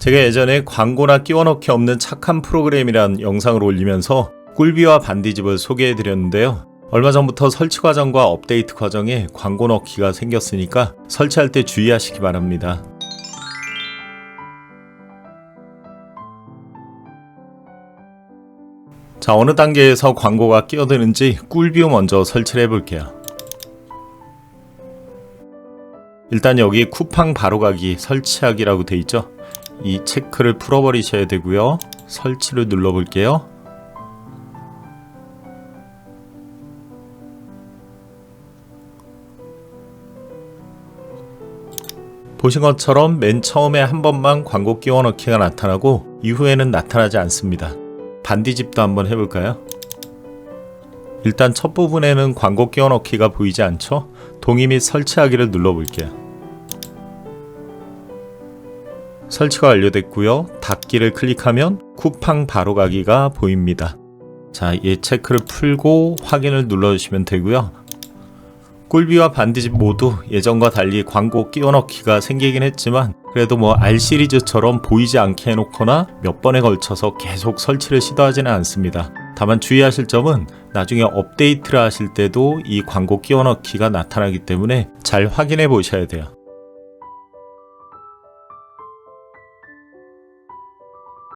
제가 예전에 광고나 끼워넣기 없는 착한 프로그램이란 영상을 올리면서 꿀비와 반디집을 소개해 드렸는데요. 얼마 전부터 설치 과정과 업데이트 과정에 광고 넣기가 생겼으니까 설치할 때 주의하시기 바랍니다. 자, 어느 단계에서 광고가 끼어드는지 꿀비오 먼저 설치를 해볼게요. 일단 여기 쿠팡 바로가기 설치하기라고 돼 있죠. 이 체크를 풀어버리셔야 되고요. 설치를 눌러볼게요. 보신 것처럼 맨 처음에 한 번만 광고 끼워 넣기가 나타나고 이후에는 나타나지 않습니다. 반디집도 한번 해볼까요? 일단 첫 부분에는 광고 끼워 넣기가 보이지 않죠? 동의 및 설치하기를 눌러볼게요. 설치가 완료됐고요. 닫기를 클릭하면 쿠팡 바로 가기가 보입니다. 자, 이 체크를 풀고 확인을 눌러주시면 되고요. 꿀비와 반디집 모두 예전과 달리 광고 끼워 넣기가 생기긴 했지만 그래도 뭐 R 시리즈처럼 보이지 않게 해놓거나 몇 번에 걸쳐서 계속 설치를 시도하지는 않습니다. 다만 주의하실 점은 나중에 업데이트를 하실 때도 이 광고 끼워 넣기가 나타나기 때문에 잘 확인해 보셔야 돼요.